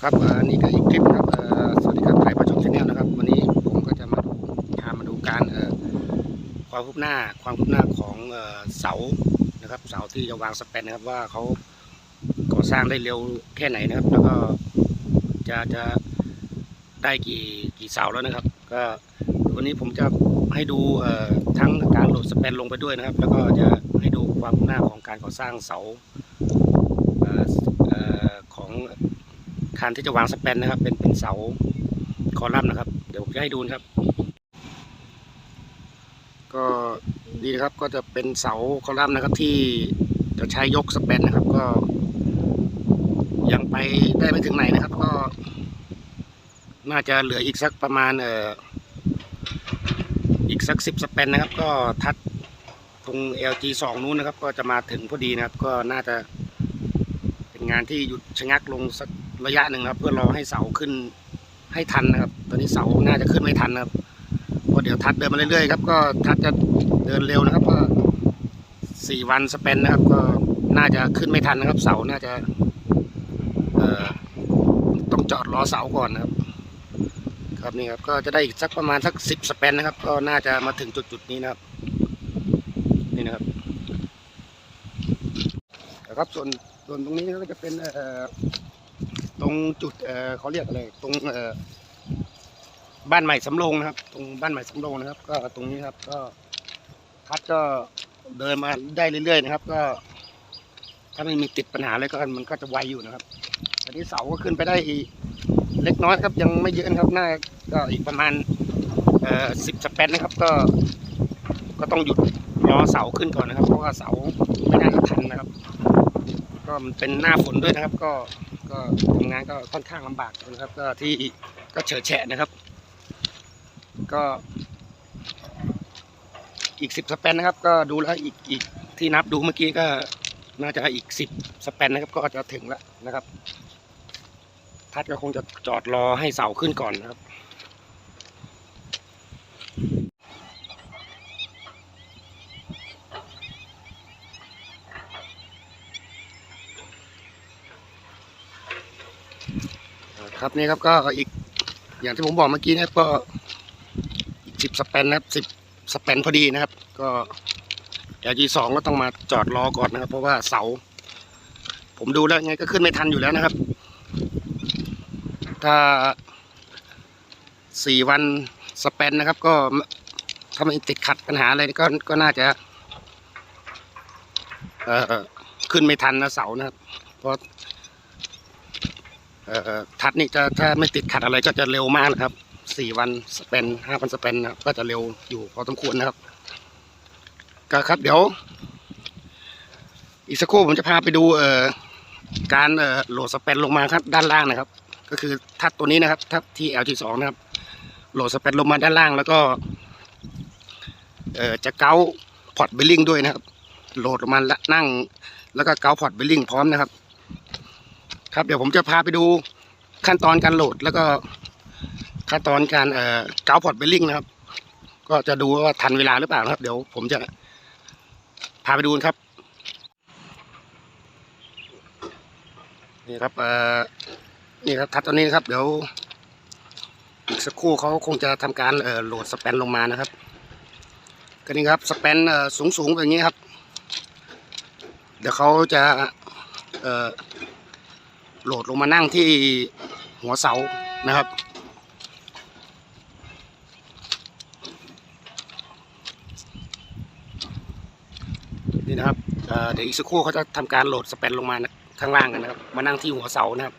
ครับอ่านี่ก็อีกคลิปครับสวัสดีครับไทยประชมชาแนลนะครับ วันนี้ผมก็จะมาดูพามาดูการความคืบหน้าความคืบหน้าของเสานะครับ เสาที่จะวางสแปนนะครับว่าเขาก่อสร้างได้เร็วแค่ไหนนะครับ แล้วก็จะจะได้กี่กี่เสาแล้วนะครับ ก็วันนี้ผมจะให้ดูทั้งการโหลดสแปนลงไปด้วยนะครับ แล้วก็จะให้ดูความคืบหน้าของการก่อสร้างเสาของ คานที่จะวางสแปนนะครับ เป็นเป็นเสาคอลัมน์นะครับ เดี๋ยวผมจะให้ดูนะครับ ก็ดีนะครับก็จะเป็นเสาคอลัมน์นะครับที่จะใช้ยกสแปนนะครับ ก็ ยังไปได้ไม่ถึงไหนนะครับ ก็ น่าจะเหลืออีกสักประมาณเอ่ออีกสักสิบสแปนนะครับ ก็ทัดตรง LG 2 นู้นนะครับ ก็จะมาถึงพอดีนะครับ ก็น่าจะเป็นงานที่หยุดชะงักลงสัก ระยะหนึ่งนะครับ เพื่อรอให้เสาขึ้นให้ทันนะครับ ตอนนี้เสาน่าจะขึ้นไม่ทันนะครับเพราะเดี๋ยวทัดเดินมาเรื่อยๆครับก็ทัดจะเดินเร็วนะครับก็สี่วันสเปนนะครับ ก็น่าจะขึ้นไม่ทันนะครับ เสาน่าจะเอ่อต้องจอดรอเสาก่อนนะครับ ครับนี่ครับก็จะได้อีกสักประมาณสักสิบสเปนนะครับ ก็น่าจะมาถึงจุดๆนี้นะครับ นี่นะครับนะครับส่วนส่วนตรงนี้ก็จะเป็นเอ่อ ตรงจุดเขาเรียกอะไรตรงบ้านใหม่สำโรงนะครับ ตรงบ้านใหม่สำโรงนะครับ ก็ตรงนี้ครับ ก็พัดก็เดินมาได้เรื่อยๆนะครับ ก็ ถ้าไม่มีติดปัญหาอะไรก็มันก็จะไวอยู่นะครับอันนี้เสาก็ขึ้นไปได้อีกเล็กน้อยครับยังไม่เยอะนะครับหน่าก็อีกประมาณสิบสเปนนะครับ ก็ ก็ต้องหยุดรอเสาขึ้นก่อนนะครับ เพราะว่าเสาไม่น่าจะทันนะครับ ก็มันเป็นหน้าฝนด้วยนะครับ ก็ ก็ทำงานก็ค่อนข้างลำบากนะครับ ก็ที่ก็เฉอะแฉะนะครับ ก็อีกสิบสเปนนะครับ ก็ดูแล้วอีกอีกที่นับดูเมื่อกี้ก็น่าจะอีกสิบสเปนนะครับ ก็จะถึงแล้วนะครับ ทัดก็คงจะจอดรอให้เสาขึ้นก่อนนะครับ ครับนี่ครับก็อีกอย่างที่ผมบอกเมื่อกี้นะครับก็อีกสิบสเปนนะครับสิบสเปนพอดีนะครับ ก็ LG สองก็ต้องมาจอดรอก่อนนะครับ เพราะว่าเสา ผมดูแล้วไงก็ขึ้นไม่ทันอยู่แล้วนะครับ ถ้าสี่วันสเปนนะครับ ก็ถ้าไม่ติดขัดปัญหาอะไรก็ก็น่าจะเอ่อขึ้นไม่ทันนะเสานะครับ เพราะ ทัดนี่จะถ้าไม่ติดขัดอะไรก็จะเร็วมากนะครับสี่วันสเปนห้าวันสเปนนะครับก็จะเร็วอยู่พอสมควรนะครับ ก็ครับเดี๋ยว อีกสักครู่ผมจะพาไปดูเอ่อการเอ่อโหลดสเปนลงมาครับด้านล่างนะครับ ก็คือทัดตัวนี้นะครับ ทัดที่ LG สองนะครับ โหลดสเปนลงมาด้านล่างแล้วก็ เอ่อจะเกาพอร์ตเบลลิงด้วยนะครับ โหลดลงมาแล้วนั่ง แล้วก็เกาพอร์ตเบลลิงพร้อมนะครับ ครับเดี๋ยวผมจะพาไปดูขั้นตอนการโหลดแล้วก็ขั้นตอนการเอ่อเกาพอร์ตเบลลิงนะครับ ก็จะดูว่าทันเวลาหรือเปล่านะครับ เดี๋ยวผมจะพาไปดูครับ นี่ครับเอ่อนี่ครับทัดตอนนี้นะครับ เดี๋ยวอีกสักครู่เขาคงจะทำการเอ่อโหลดสแปนลงมานะครับก็นี่ครับสแปนเอ่อสูงสูงๆแบบนี้ครับ เดี๋ยวเขาจะเอ่อ โหลดลงมานั่งที่หัวเสานะครับ นี่นะครับเดี๋ยวอีกสักครู่เขาจะทำการโหลดสเปนลงมาข้างล่างกันนะครับ มานั่งที่หัวเสานะครับ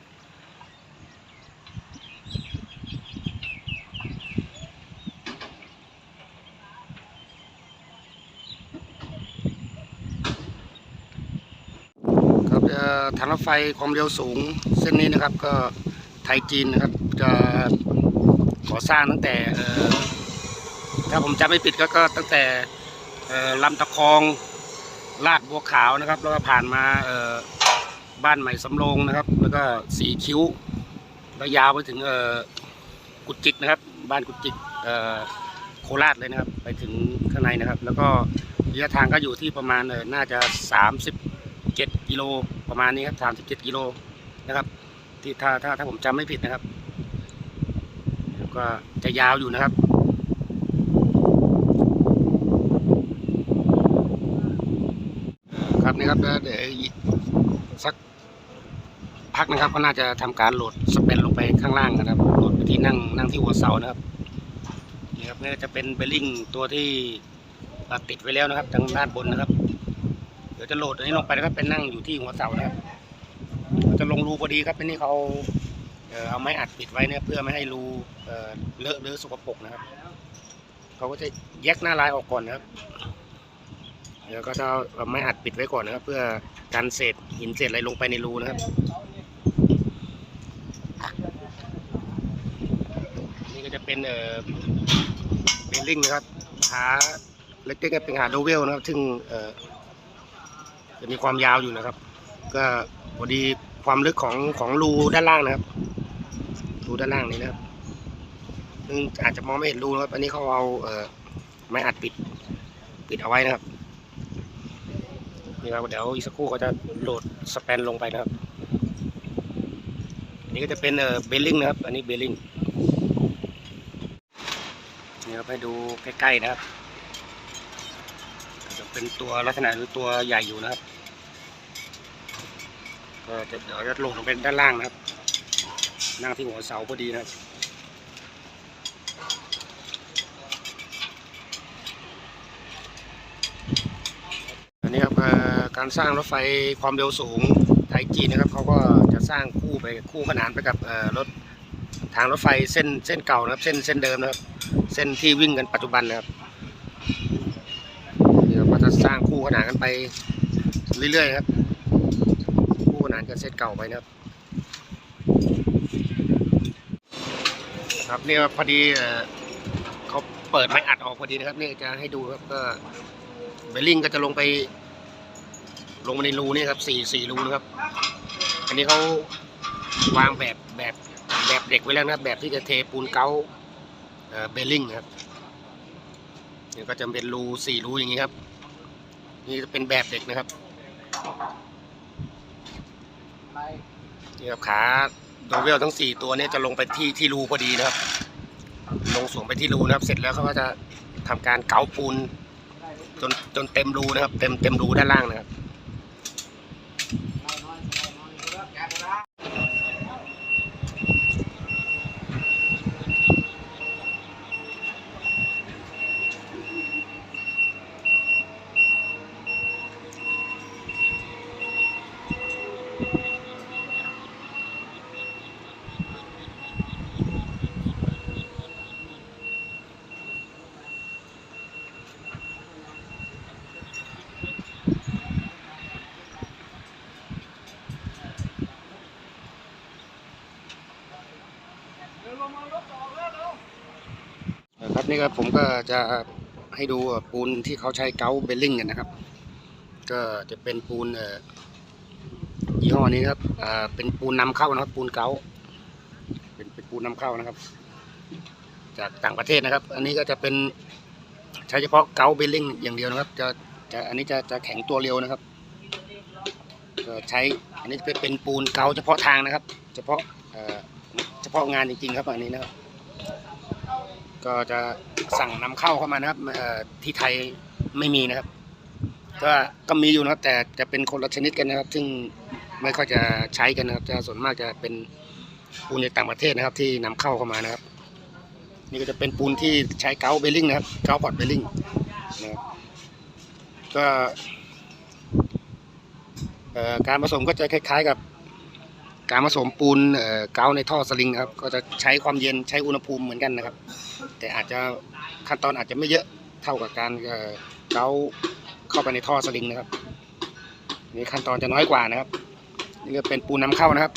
ครับเอ่อ ทางรถไฟความเร็วสูงเส้นนี้นะครับก็ไทยจีนนะครับจะก่อสร้างตั้งแต่ถ้าผมจำไม่ผิดก็ก็ตั้งแต่ลำตะคองลาดบัวขาวนะครับ แล้วก็ผ่านมาบ้านใหม่สำโรงนะครับ แล้วก็สีคิ้วแล้วยาวไปถึงกุจิกนะครับ บ้านกุจิกโคราชเลยนะครับ ไปถึงข้างในนะครับ แล้วก็ระยะทางก็อยู่ที่ประมาณน่าจะ 37 กิโล ประมาณนี้ครับ37กิโลนะครับ ที่ถ้าถ้าถ้าผมจำไม่ผิดนะครับ ก็จะยาวอยู่นะครับครับนี่ครับเดี๋ยวสักพักนะครับก็น่าจะทำการโหลดสเปนลงไปข้างล่างนะครับโหลดไปที่นั่งนั่งที่หัวเสานะครับนี่ครับนี่จะเป็นเบลลิงตัวที่ติดไว้แล้วนะครับทางด้านบนนะครับ ดี๋ยวจะโหลดอันนี้ลงไปนะครับเป็นนั่งอยู่ที่หัวเสานะครับจะลงรูพอดีครับอันนี้เขาเอาไม้อัดปิดไว้เนี่ยเพื่อไม่ให้รูเอ่อเลอะหรือสกปรกนะครับเขาก็จะแยกหน้าลายออกก่อนนะครับเดี๋ยวก็จะเอาไม้อัดปิดไว้ก่อนนะครับ เพื่อกันเศษหินเศษอะไรลงไปในรูนะครับนี่ก็จะเป็นเอ่อเบลลิงนะครับขาเล็กๆก็เป็นขาโดเวลนะครับซึ่งเอ่อ จะมีความยาวอยู่นะครับ ก็พอดีความลึกของของรูด้านล่างนะครับรูด้านล่างนี้นะครับซึ่งอาจจะมองไม่เห็นรูนะครับอันนี้เขาเอาเอ่อไม้อัดปิด ปิดเอาไว้นะครับนี่ครับเดี๋ยวอีกสักครู่เขาจะโหลดสแปนลงไปนะครับอันนี่ก็จะเป็นเอ่อเบลลิงนะครับ อันนี้เบลลิงนี่ครับให้ดูใกล้ๆนะครับจะเป็นตัวลักษณะหรือตัวใหญ่อยู่นะครับ ก็จะเดี๋ยวจะลงลงไปด้านล่างนะครับ นั่งที่หัวเสาพอดีนะครับอันนี้ครับการสร้างรถไฟความเร็วสูงไทยจีนนะครับเขาก็จะสร้างคู่ไปคู่ขนานไปกับรถทางรถไฟเส้นเส้นเก่านะครับ เส้นเส้นเดิมนะครับ เส้นที่วิ่งกันปัจจุบันนะครับนี่เราก็จะสร้างคู่ขนานกันไปเรื่อยๆครับ นานกับเส้นเก่าไปนะครับครับนี่พอดีเขาเปิดไม้อัดออกพอดีนะครับนี่จะให้ดูครับก็เบลลิงก็จะลงไป ลงมาในรูนี่ครับสี่สี่รูนะครับ อันนี้เขาวางแบบแบบแบบเด็กไว้แล้วนะครับแบบที่จะเทปูนเกาเบลลิงนะครับนี่ก็จะเป็นรูสี่รูอย่างนี้ครับ นี่จะเป็นแบบเด็กนะครับ นี่ครับขาโดเวลทั้งสี่ตัวเนี้จะลงไปที่ที่รูพอดีนะครับ ลงสวงไปที่รูนะครับ เสร็จแล้วเขาก็จะทำการเกาปูนจนจนเต็มรูนะครับ เต็มเต็มรูด้านล่างนะครับ ครับนี่ก็ผมก็จะให้ดูปูนที่เขาใช้เกาเบลลิงกันนะครับ ก็จะเป็นปูนยี่ห้อนี้ครับเป็นปูนนำเข้านะครับ ปูนเกาเป็นเป็นปูนนำเข้านะครับ จากต่างประเทศนะครับ อันนี้ก็จะเป็นใช้เฉพาะเกาเบลลิงอย่างเดียวนะครับ จะจะอันนี้จะจะแข็งตัวเร็วนะครับก็ใช้อันนี้เป็นเป็นปูนเกาเฉพาะทางนะครับ เฉพาะเฉพาะงานจริงๆครับอันนี้นะครับ ก็จะสั่งนำเข้าเข้ามานะครับที่ไทยไม่มีนะครับ ก็ก็มีอยู่นะครับ แต่จะเป็นคนละชนิดกันนะครับ ซึ่งไม่ค่อยจะใช้กันนะครับจะส่วนมากจะเป็นปูนจากต่างประเทศนะครับ ที่นำเข้าเข้ามานะครับ นี่ก็จะเป็นปูนที่ใช้เกาเบลลิงนะครับเกาพอดเบลลิงนะครับก็การผสมก็จะคล้าย ๆ กับ การผสมปูนเกาในท่อสลิงครับ ก็จะใช้ความเย็นใช้อุณหภูมิเหมือนกันนะครับ แต่อาจจะขั้นตอนอาจจะไม่เยอะเท่ากับการเกาเข้าไปในท่อสลิงนะครับนี่ขั้นตอนจะน้อยกว่านะครับ นี่ก็เป็นปูนนำเข้านะครับ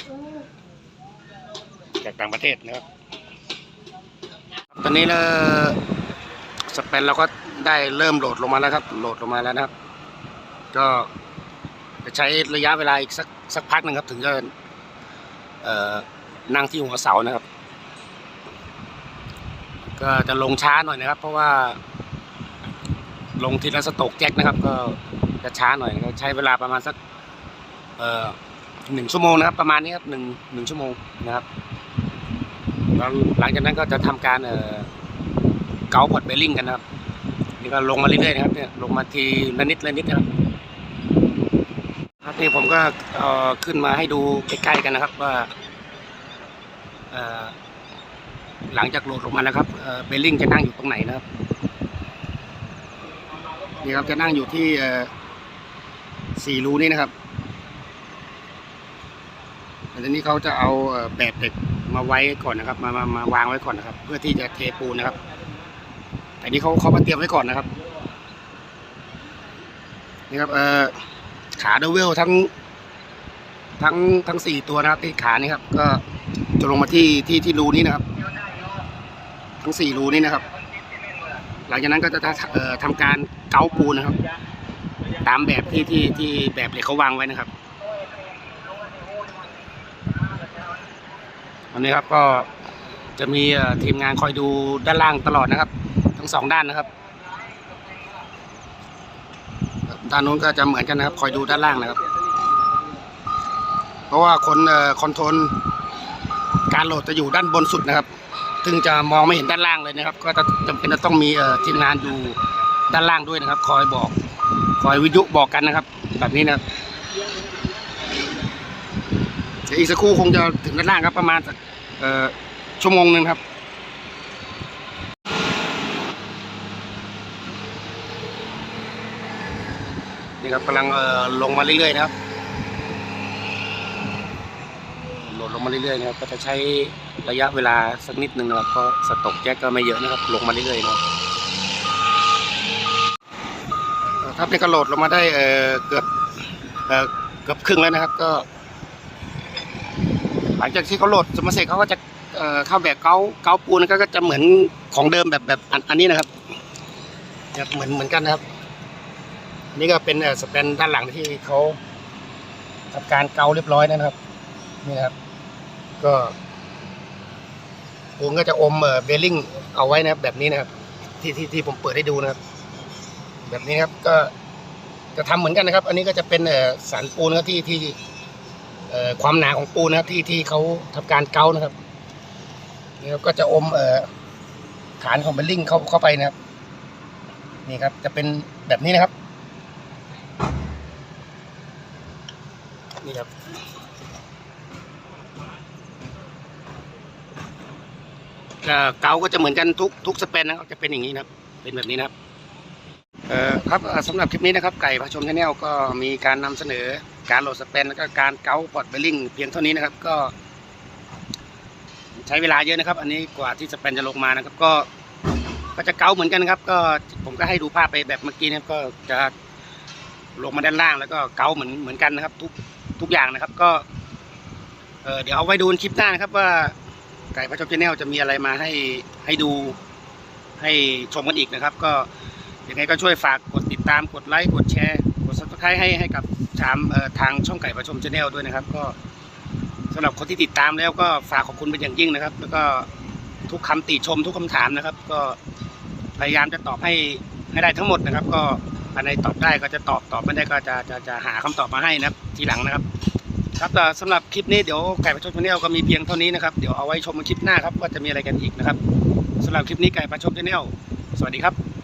จากต่างประเทศนะครับ ตอนนี้เราสเปนเราก็ได้เริ่มโหลดลงมาแล้วครับ โหลดลงมาแล้วนะครับ ก็จะใช้ระยะเวลาอีกสักสักพักหนึ่งครับ ถึงจะ นั่งที่หัวเสานะครับ ก็จะลงช้าหน่อยนะครับ เพราะว่า ลงทีละสตกแจ็คนะครับ ก็จะช้าหน่อยนะครับใช้เวลาประมาณสักหนึ่งชั่วโมงนะครับ ประมาณนี้ครับหนึ่งหนึ่งชั่วโมงนะครับแล้วหลังจากนั้นก็จะทำการเกาพอดเบลลิงกันนะครับนี่ก็ลงมาเรื่อยๆนะครับเนี่ยลงมาทีละนิดละนิดนะครับ นี่ผมก็ขึ้นมาให้ดูใกล้ๆกันนะครับว่าหลังจากโหลดลงมานะครับเบลลิงจะนั่งอยู่ตรงไหนนะครับนี่ครับจะนั่งอยู่ที่สี่รูนี่นะครับแต่ทีนี้เขาจะเอาแบบเด็กมาไว้ก่อนนะครับ มามามาวางไว้ก่อนนะครับ เพื่อที่จะเทปูนนะครับ แต่นี่เขาเขามาเตรียมไว้ก่อนนะครับนี่ครับเอ่อ ขาเดวิลทั้ง ทั้งทั้งสี่ตัวนะครับที่ขานี่ครับ ก็จะลงมาที่ที่ที่รูนี้นะครับ ทั้งสี่รูนี้นะครับ หลังจากนั้นก็จะเอ่อทำการเกาปูนนะครับ ตามแบบที่ที่ที่แบบเหล็กเขาวางไว้นะครับวันนี้ครับก็จะมีทีมงานคอยดูด้านล่างตลอดนะครับ ทั้งสองด้านนะครับ ด้านนู้นก็จะเหมือนกันนะครับ คอยดูด้านล่างนะครับ เพราะว่าคนคอนโทรลการโหลดจะอยู่ด้านบนสุดนะครับซึ่งจะมองไม่เห็นด้านล่างเลยนะครับ ก็จะจำเป็นจะต้องมีทีมงานอยู่ด้านล่างด้วยนะครับ คอยบอก คอยวิทยุบอกกันนะครับ แบบนี้นะครับเดี๋ยวอีกสักครู่คงจะถึงด้านล่างครับประมาณชั่วโมงหนึ่งครับ นี่ครับกำลังเอ่อลงมาเรื่อยๆนะครับโหลดลงมาเรื่อยๆนะครับก็จะใช้ระยะเวลาสักนิดหนึ่งนะครับเพราะสต็อกแจ็คก็ไม่เยอะนะครับ ลงมาเรื่อยๆนะครับครับนี่ก็โหลดลงมาได้เอ่อเกือบเอ่อเกือบครึ่งแล้วนะครับ ก็ หลังจากที่เขาโหลดสมาเสร็จเขาก็จะเอ่อเข้าแบบเกาเกาปูนก็จะเหมือนของเดิมแบบแบบอันนี้นะครับแบบเหมือนเหมือนกันนะครับ นี่ก็เป็นสแปนด้านหลังที่เขาทำการเกาเรียบร้อยนะครับ นี่ครับ ก็ปูนก็จะอมเบลลิงเอาไว้นะครับ แบบนี้นะครับ ที่ที่ที่ผมเปิดให้ดูนะครับ แบบนี้ครับก็จะทำเหมือนกันนะครับ อันนี้ก็จะเป็นสารปูนนะครับที่ที่ความหนาของปูนนะครับที่ที่เขาทำการเกานะครับนี่ครับก็จะอมฐานของเบลลิงเข้าเข้าไปนะครับ นี่ครับ จะเป็นแบบนี้นะครับ นี่ครับเกาก็จะเหมือนกันทุกทุกสเปนนะครับจะเป็นอย่างนี้นะครับ เป็นแบบนี้นะครับเอ่อครับสำหรับคลิปนี้นะครับ ไก่ประชมชาแนลก็มีการนำเสนอการโหลดสเปนแล้วก็การเกาปอดเบลลิงเพียงเท่านี้นะครับ ก็ ใช้เวลาเยอะนะครับ อันนี้กว่าที่สเปนจะลงมานะครับ ก็ก็จะเกาเหมือนกันนะครับ ก็ผมก็ให้ดูภาพไปแบบเมื่อกี้นะครับก็จะลงมาด้านล่างแล้วก็เกาเหมือนเหมือนกันนะครับ ทุก ทุกอย่างนะครับ ก็เออเดี๋ยวเอาไว้ดูคลิปหน้านะครับ ว่าไก่พระชมชาแนลจะมีอะไรมาให้ให้ดูให้ชมกันอีกนะครับ ก็ยังไงก็ช่วยฝากกดติดตามกดไลค์กดแชร์กดซับสไครต์ให้ให้กับชามเออทางช่องไก่ประชมชาแนลด้วยนะครับ ก็สำหรับคนที่ติดตามแล้วก็ฝากขอบคุณเป็นอย่างยิ่งนะครับ แล้วก็ทุกคำติชมทุกคำถามนะครับ ก็พยายามจะตอบให้ให้ได้ทั้งหมดนะครับ ก็ อะไหนตอบได้ก็จะตอบตอบไม่ได้ก็จะจะจะหาคำตอบมาให้นะครับทีหลังนะครับ ครับแต่สำหรับคลิปนี้เดี๋ยวไก่ประชดชาแนลก็มีเพียงเท่านี้นะครับเดี๋ยวเอาไว้ชมในคลิปหน้าครับว่าจะมีอะไรกันอีกนะครับสำหรับคลิปนี้ไก่ประชดชาแนลสวัสดีครับ